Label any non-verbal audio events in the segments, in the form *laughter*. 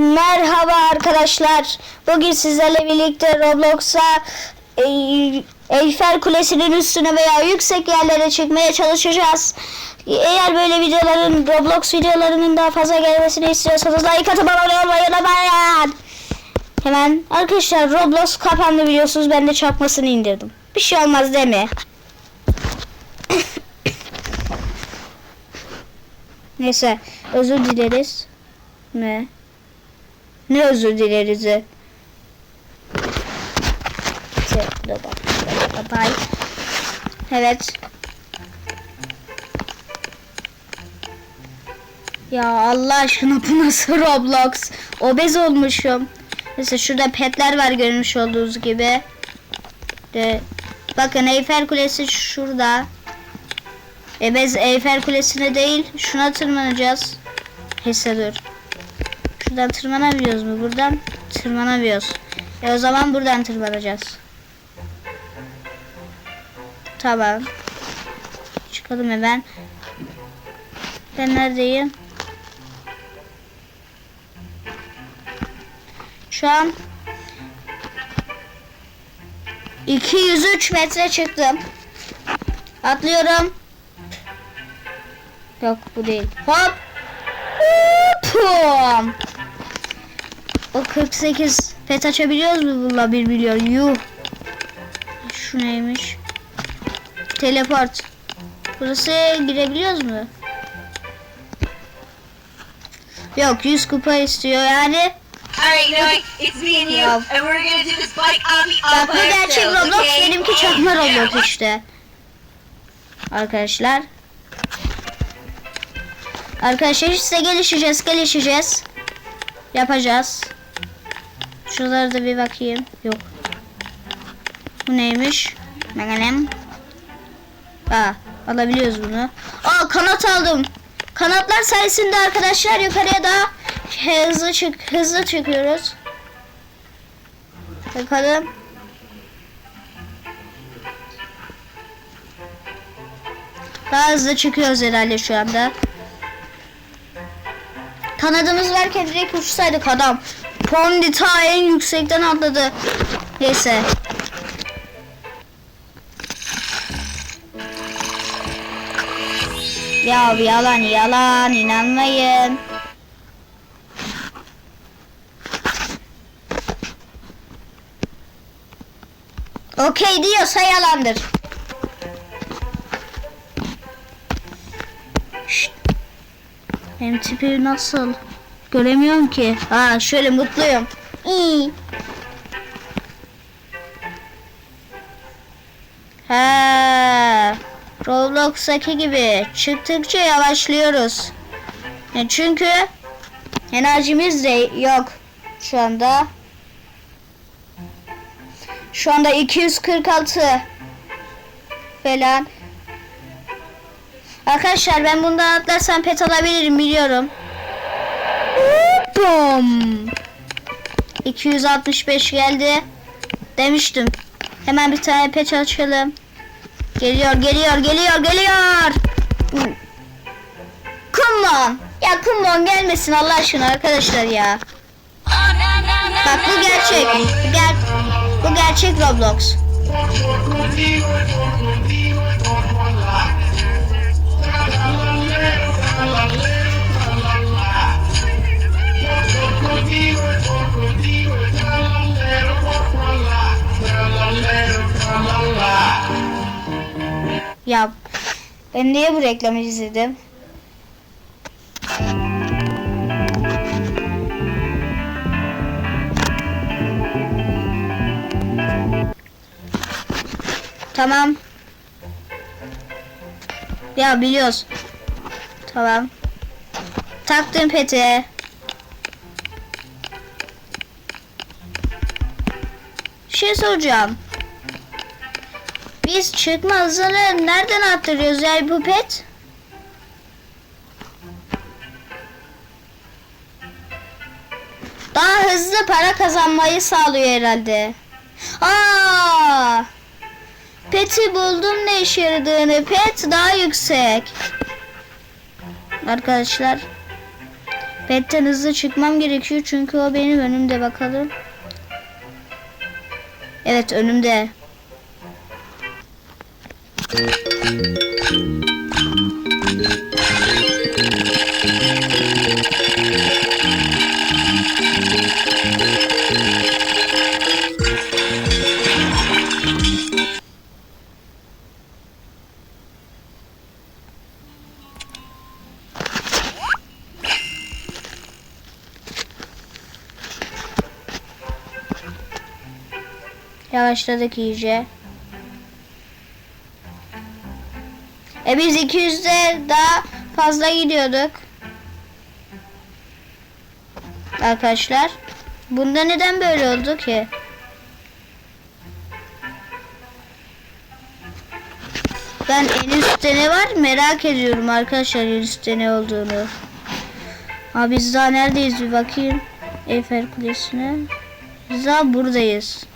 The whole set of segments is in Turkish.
Merhaba arkadaşlar. Bugün sizlerle birlikte Roblox'a e, Eyfel Kulesi'nin üstüne veya yüksek yerlere çıkmaya çalışacağız. Eğer böyle videoların Roblox videolarının daha fazla gelmesini istiyorsanız like atıp abone olmayı unutmayın. Hemen arkadaşlar Roblox kapandı biliyorsunuz ben de çakmasını indirdim. Bir şey olmaz değil mi? *coughs* Neyse özür dileriz. Ne? Ne özür dileriz? Bye. Evet. Ya Allah aşkına bu nasıl Roblox? Obez olmuşum. Mesela şurada petler var görmüş olduğunuz gibi. De, bakın Eyfel Kulesi şurada. E biz Eyfel Kulesi'ne değil şuna tırmanacağız. Neyse dur. Şuradan tırmanamıyoruz mu? Buradan tırmanamıyoruz. E o zaman buradan tırmanacağız. Tamam. Çıkalım hemen. Ben neredeyim? Şu an 203 metre çıktım. Atlıyorum. Yok bu değil. Hop. Pum. O 48 pet açabiliyoruz mu bununla 1 milyon? Yuh. Şu neymiş? Teleport. Burası girebiliyoruz mu? Yok 100 kupa istiyor yani. Alright, you know what? It's me and you, Yeah. and we're gonna do this bike obby all Bak bu gerçek Roblox benimki çakma Roblox işte. Arkadaşlar. Arkadaşlar size gelişeceğiz gelişeceğiz. Yapacağız. Şuralara da bir bakayım. Yok. Bu neymiş? Meganem. Aa, alabiliyoruz bunu. Aa kanat aldım. Kanatlar sayesinde arkadaşlar yukarıya daha hızlı çık hızlı çıkıyoruz. Bakalım. Daha hızlı çıkıyoruz herhalde şu anda. Kanadımız varken direkt uçsaydık adam. Pondita en yüksekten atladı. Neyse. Ya yalan yalan inanmayın. Okey diyorsa yalandır. Şşt. Benim tipi nasıl? Göremiyorum ki. Ha şöyle mutluyum. İyi. Ha. Roblox'taki gibi çıktıkça yavaşlıyoruz. E çünkü enerjimiz de yok şu anda. Şu anda 246 falan. Arkadaşlar ben bundan atlarsam pet alabilirim biliyorum. Bum. 265 geldi. Demiştim. Hemen bir tane pet açalım. Geliyor, geliyor, geliyor, geliyor. Come on. Ya come on gelmesin Allah aşkına arkadaşlar ya. Bak bu gerçek. Ger bu gerçek Roblox. Ben niye bu reklamı izledim? Tamam. Ya biliyoruz. Tamam. Taktım peti. Bir şey soracağım. Biz çıkma nereden arttırıyoruz yani bu pet? Daha hızlı para kazanmayı sağlıyor herhalde. Aa! Pet'i buldum ne işe yaradığını. Pet daha yüksek. Arkadaşlar. Petten hızlı çıkmam gerekiyor çünkü o benim önümde bakalım. Evet önümde. Ela está daqui já. E biz 200'de daha fazla gidiyorduk. Arkadaşlar. Bunda neden böyle oldu ki? Ben en üstte ne var merak ediyorum arkadaşlar en üstte ne olduğunu. Abi biz daha neredeyiz bir bakayım. Eiffel Kulesi'ne. Biz daha buradayız.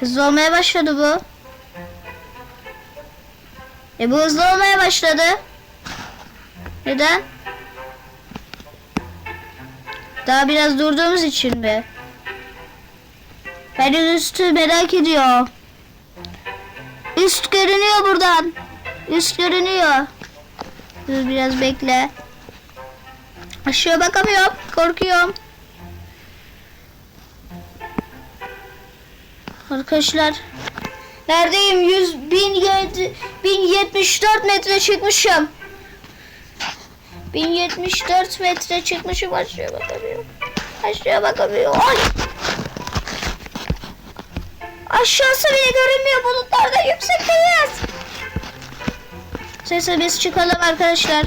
Hızlı olmaya başladı bu. E bu hızlı olmaya başladı. Neden? Daha biraz durduğumuz için mi? Ben üstü merak ediyor. Üst görünüyor buradan. Üst görünüyor. Dur biraz bekle. Aşağı bakamıyorum. Korkuyorum. Arkadaşlar neredeyim? 100 1007 1074 metre çıkmışım. 1074 metre çıkmışım aşağıya bakamıyorum. Aşağıya bakamıyorum. Ay! Aşağısı bile görünmüyor bulutlarda yüksekteyiz. Neyse biz çıkalım arkadaşlar.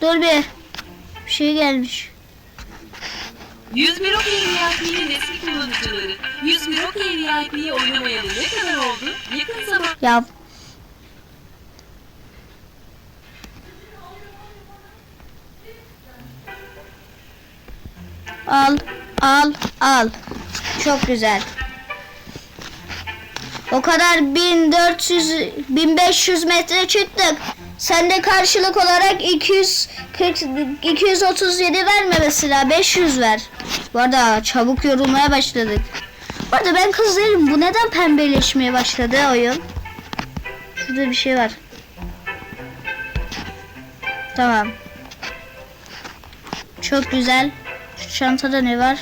Dur bir. Bir şey gelmiş. 101 OK VIP'nin eski kullanıcıları 101 OK VIP'yi oynamayalı ne kadar oldu? Yakın zaman Ya Al, al, al. Çok güzel. O kadar 1400 1500 metre çıktık. Sen de karşılık olarak 240 237 verme mesela 500 ver. Bu arada çabuk yorulmaya başladık. Bu arada ben kız değilim. Bu neden pembeleşmeye başladı oyun? Şurada bir şey var. Tamam. Çok güzel. Şu çantada ne var?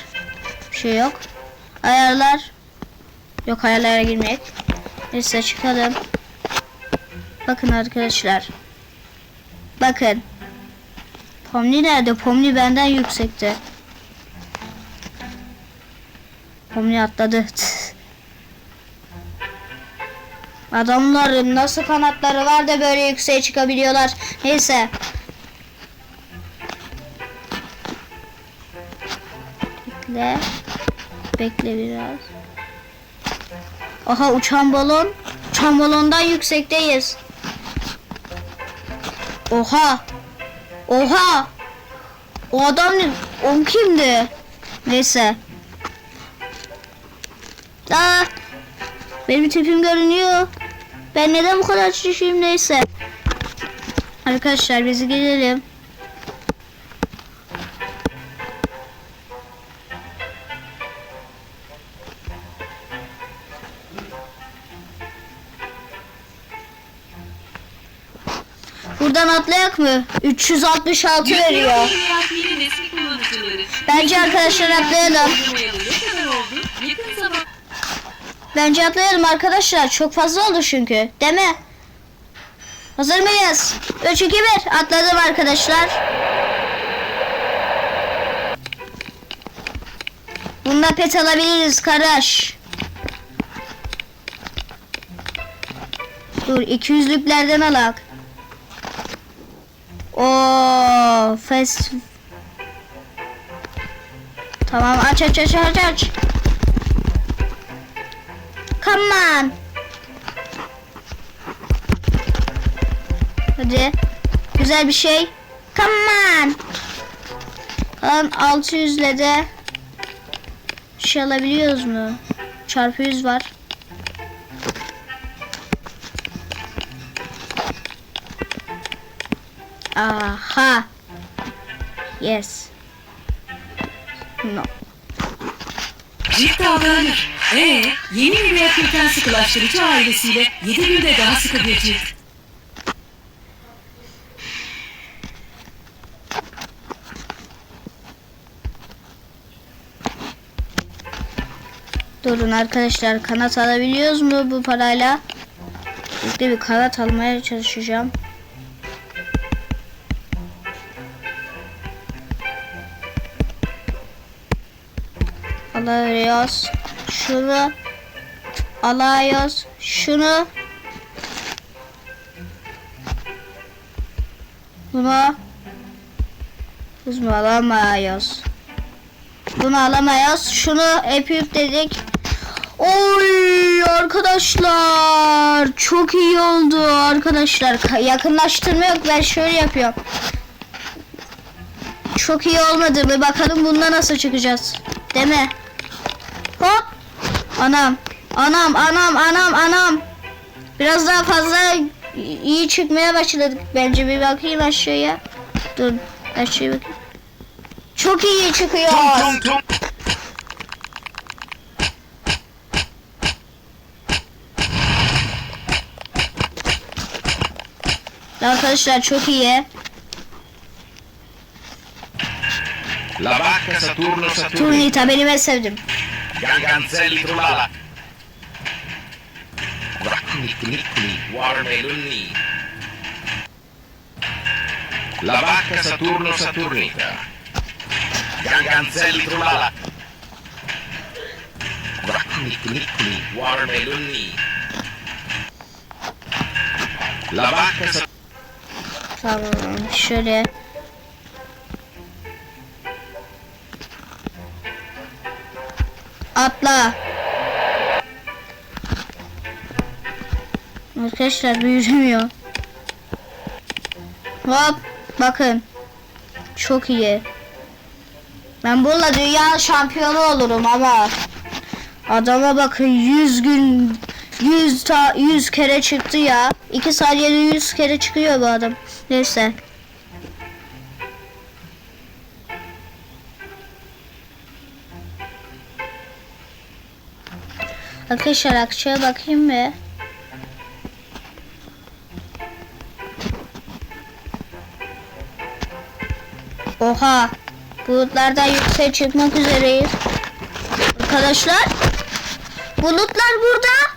Bir şey yok. Ayarlar. Yok ayarlara girmek. Neyse çıkalım. Bakın arkadaşlar. Bakın. Pomni nerede? Pomni benden yüksekte. Pomni atladı. *laughs* Adamların nasıl kanatları var da böyle yükseğe çıkabiliyorlar. Neyse. Bekle. Bekle biraz. Aha uçan balon. Uçan balondan yüksekteyiz. Oha. Oha. O adam ne? O kimdi? Neyse. Aa, benim tipim görünüyor. Ben neden bu kadar şişeyim neyse. Arkadaşlar biz gelelim. Atlayak mı? 366 101 veriyor. Bence arkadaşlar atlayalım. Bence atlayalım arkadaşlar. Çok fazla oldu çünkü. Mi? Hazır mıyız? 3, 2, 1. Atladım arkadaşlar. Bunda pet alabiliriz kardeş. Dur 200'lüklerden alak. Oo, fast. Tamam aç aç aç aç aç. Come on. Hadi. Güzel bir şey. Come on. Kalan 600 ile de şey alabiliyoruz mu? Çarpı 100 var. Aha. Yes. No. Cilt davranır. Ee, yeni bir reaktiviten sıkılaştırıcı ailesiyle 7 günde daha sıkı bir cilt. Durun arkadaşlar kanat alabiliyoruz mu bu parayla? Birlikte bir kanat almaya çalışacağım. Alıyoruz. Şunu alıyoruz. Şunu bunu mi alamıyoruz? Bunu alamayız. Şunu hep yükledik. Oy arkadaşlar çok iyi oldu arkadaşlar Ka- yakınlaştırma yok ben şöyle yapıyorum çok iyi olmadı bir bakalım bunda nasıl çıkacağız değil mi anam anam anam anam anam biraz daha fazla iyi çıkmaya başladık bence bir bakayım aşağıya dur aşağıya bakayım çok iyi çıkıyor Tung tung. arkadaşlar çok iyi La vacca Saturno Saturni. Turnita benim en sevdim. Ganganzelli Trulala. Guacnicniculi. Warmelunni. La vacca Saturno Saturnita. Ganganzelli Trulala. Guacnicniculi. Warmelunni. La vacca Saturno Tamam şöyle. Atla. Arkadaşlar bu yürümüyor. Hop bakın. Çok iyi. Ben bununla dünya şampiyonu olurum ama adama bakın 100 gün 100 ta 100 kere çıktı ya. 2 saniyede 100 kere çıkıyor bu adam. Neyse. Arkadaşlar akçeye bakayım mı? Oha. Bulutlardan yükseğe çıkmak üzereyiz. Arkadaşlar. Bulutlar burada.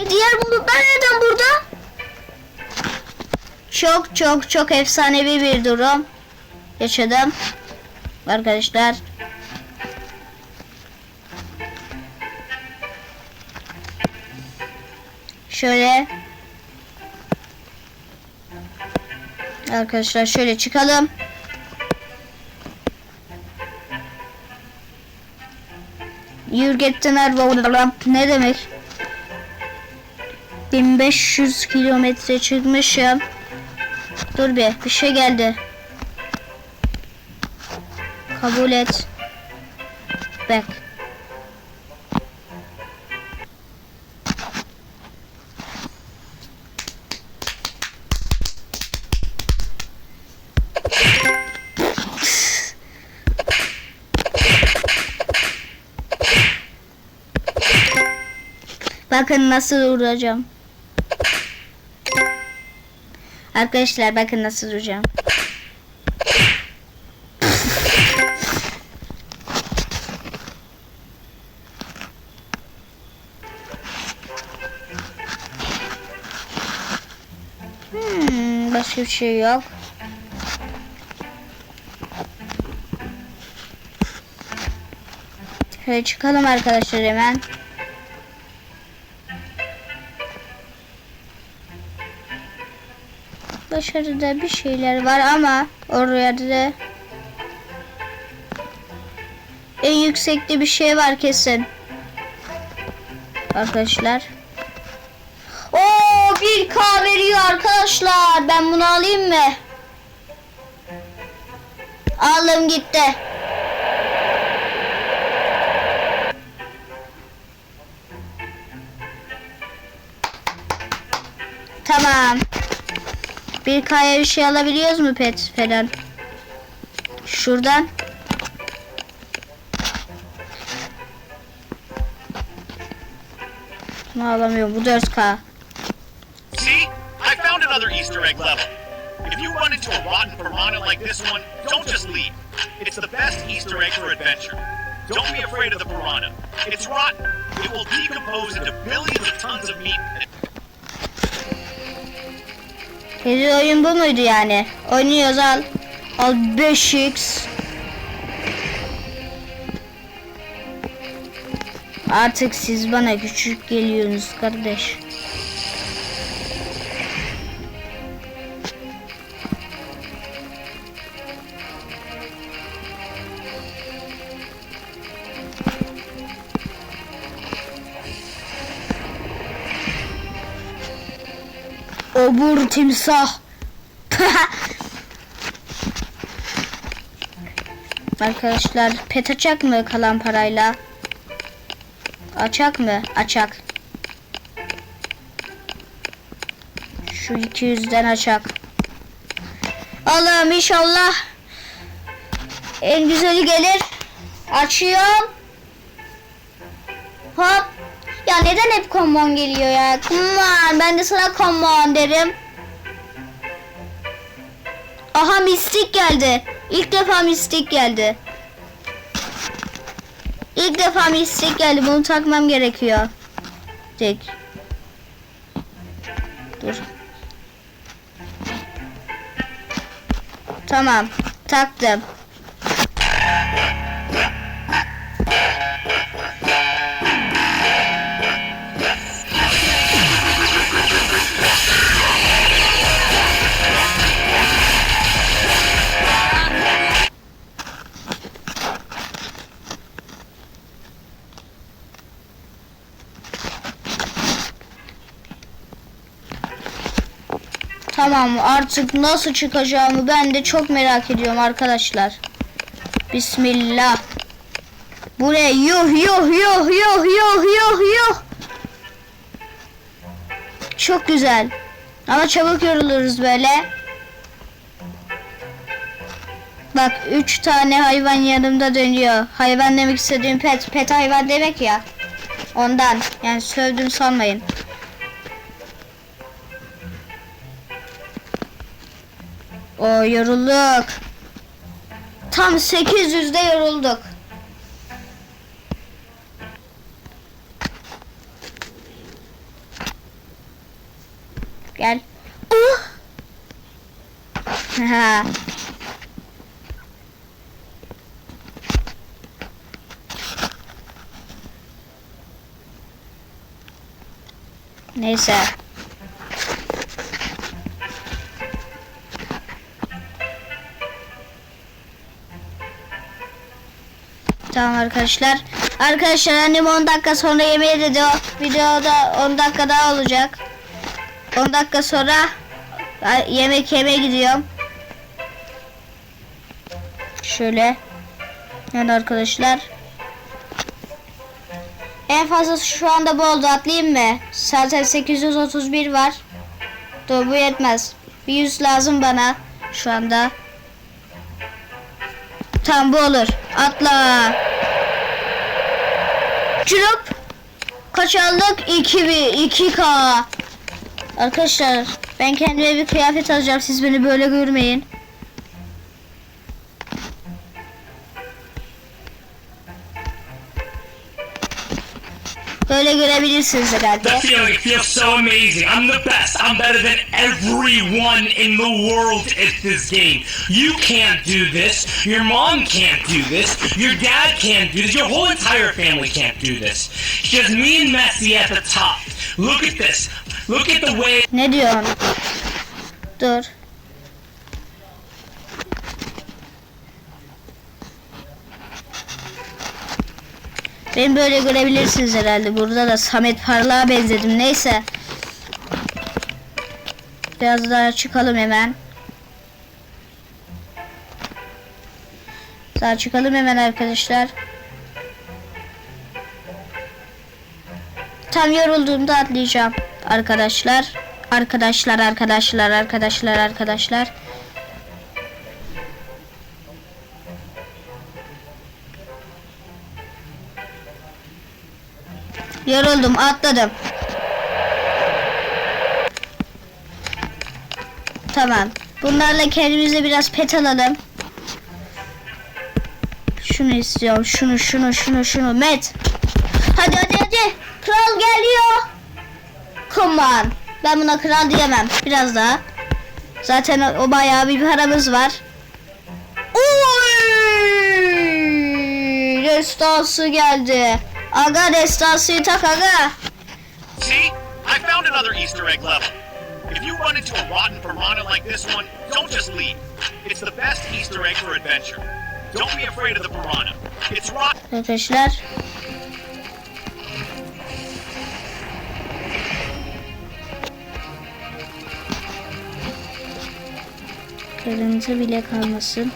E diğer bulutlar neden burada? Çok çok çok efsanevi bir durum yaşadım. Arkadaşlar. Şöyle. Arkadaşlar şöyle çıkalım. Yürgettiler ne demek? 1500 kilometre çıkmışım. Dur bir bir şey geldi. Kabul et. Bakın nasıl vuracağım. Arkadaşlar bakın nasıl duracağım. Hmm, başka bir şey yok. Şöyle çıkalım arkadaşlar hemen. dışarıda bir şeyler var ama oraya da en yüksekte bir şey var kesin. Arkadaşlar. Oo bir k veriyor arkadaşlar. Ben bunu alayım mı? Aldım gitti. Tamam. Bir kaya bir şey alabiliyoruz mu pet falan? Şuradan. Ne alamıyorum bu 4K. See? I found another Easter egg level. If you run into a rotten piranha like this one, don't just leave. It's the best Easter egg for adventure. Don't be afraid of the piranha. It's rotten. It will decompose into billions of tons of meat. Gezi oyun bu muydu yani? Oynuyoruz al. Al 5x. Artık siz bana küçük geliyorsunuz kardeş. Obur timsah. *laughs* Arkadaşlar pet açak mı kalan parayla? Açak mı? Açak. Şu 200'den açak. Allah'ım inşallah en güzeli gelir. Açıyorum. Hop. Ya neden hep common geliyor ya? Come on. Ben de sana common derim. Aha mistik geldi. İlk defa mistik geldi. İlk defa mistik geldi. Bunu takmam gerekiyor. Tek. Dur. Tamam. Taktım. Tamam artık nasıl çıkacağımı ben de çok merak ediyorum arkadaşlar. Bismillah. Bu ne? Yuh yuh yuh yuh yuh yuh yuh. Çok güzel. Ama çabuk yoruluruz böyle. Bak üç tane hayvan yanımda dönüyor. Hayvan demek istediğim pet. Pet hayvan demek ya. Ondan. Yani sövdüm sanmayın. O yorulduk. Tam 800'de yorulduk. Gel. Uh! *laughs* Neyse. Tamam arkadaşlar. Arkadaşlar annem 10 dakika sonra yemeğe dedi o. Videoda 10 dakika daha olacak. 10 dakika sonra yemek yemeye gidiyorum. Şöyle. Yani arkadaşlar. En fazla şu anda bu oldu. Atlayayım mı? Zaten 831 var. Dur bu yetmez. Bir 100 lazım bana şu anda. Tamam bu olur. Atla. Cürüp. Kaç aldık? 2 bir 2K. Arkadaşlar ben kendime bir kıyafet alacağım. Siz beni böyle görmeyin. Böyle görebilirsiniz herhalde. The feeling, feels so amazing. I'm the best. I'm better than everyone in the world at this game. You can't do this. Your mom can't do this. Your dad can't do this. Your whole entire family can't do this. It's just me and Messi at the top. Look at this. Look at the way Ne diyorsun? Dur. Beni böyle görebilirsiniz herhalde. Burada da Samet Parlak'a benzedim. Neyse. Biraz daha çıkalım hemen. Daha çıkalım hemen arkadaşlar. Tam yorulduğumda atlayacağım arkadaşlar. Arkadaşlar arkadaşlar arkadaşlar arkadaşlar. Yoruldum atladım. Tamam. Bunlarla kendimize biraz pet alalım. Şunu istiyorum. Şunu şunu şunu şunu. Met. Hadi hadi hadi. Kral geliyor. Come on. Ben buna kral diyemem. Biraz daha. Zaten o, o bayağı bir paramız var. Oy! Destansı geldi. Aga destansıyı tak aga. See? I found another Easter egg level. If you run into a rotten piranha like this one, don't just leave. It's the best Easter egg for adventure. Don't be afraid of the piranha. It's rotten. Arkadaşlar. Kırıntı bile kalmasın.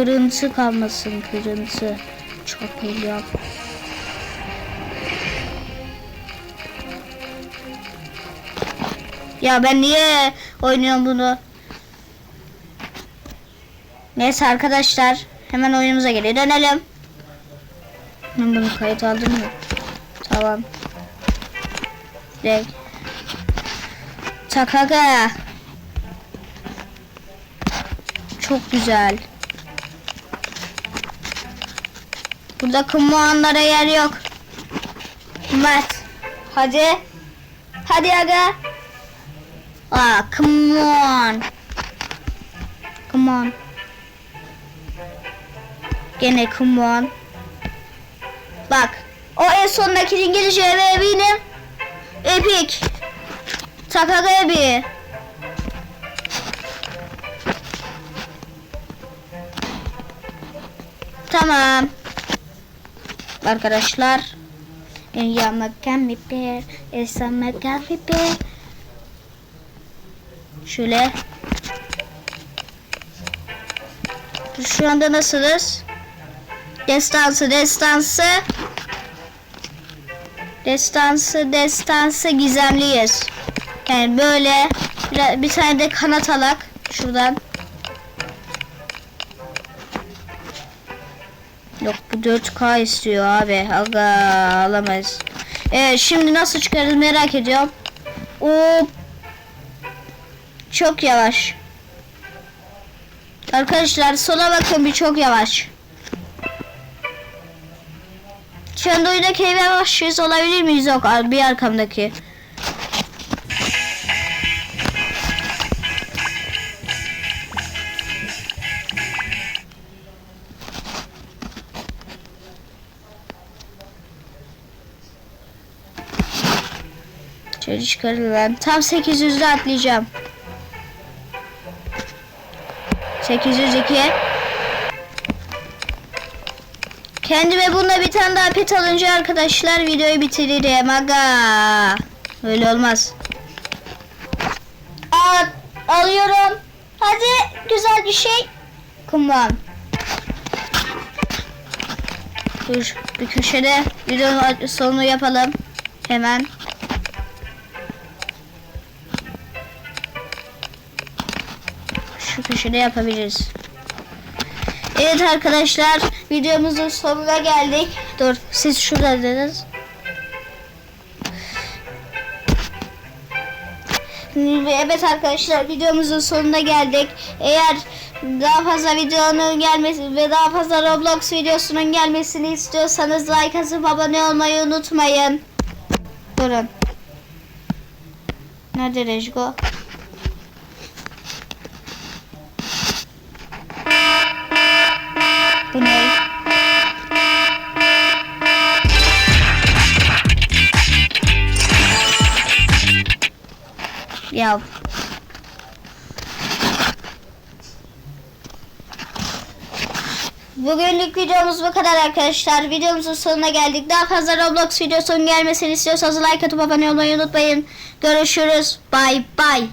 Kırıntı kalmasın kırıntı. Çok geliyor. Ya ben niye oynuyorum bunu? Neyse arkadaşlar hemen oyunumuza geri dönelim. Ben bunu kayıt aldım mı? Tamam. Direkt. Takaga. Çok güzel. Burada kumanlara yer yok. Mert. Hadi. Hadi aga. Aa, come on. Come on. Gene come on. Bak. O en sondaki İngilizce ve eminim. Epic. Takaga Ebi. Tamam. Arkadaşlar. Ya makan mi per? Esa makan mi? Şöyle. Şu anda nasılız? Destansı, destansı. Destansı, destansı gizemliyiz. Yani böyle bir tane de kanat alak şuradan. Yok bu 4K istiyor abi. Aga alamayız. Evet şimdi nasıl çıkarız merak ediyorum. O çok yavaş. Arkadaşlar sola bakın bir çok yavaş. Şu anda oyundaki eve yavaşız olabilir miyiz? Yok bir arkamdaki. Şöyle çıkarır lan. Tam 800'de atlayacağım. 802 Kendime bunda bir tane daha pet alınca arkadaşlar videoyu bitiririm. Aga. Öyle olmaz. Al, alıyorum. Hadi güzel bir şey. Kumban. Dur bir köşede videonun sonunu yapalım. Hemen. Köşede yapabiliriz. Evet arkadaşlar videomuzun sonuna geldik. Dur siz şuradaydınız. Evet arkadaşlar videomuzun sonuna geldik. Eğer daha fazla videonun gelmesi ve daha fazla Roblox videosunun gelmesini istiyorsanız like atıp abone olmayı unutmayın. Durun. Nerede Rejgo? Ya. Bugünlük videomuz bu kadar arkadaşlar. Videomuzun sonuna geldik. Daha fazla Roblox videosunun gelmesini istiyorsanız like atıp abone olmayı unutmayın. Görüşürüz. Bye bye.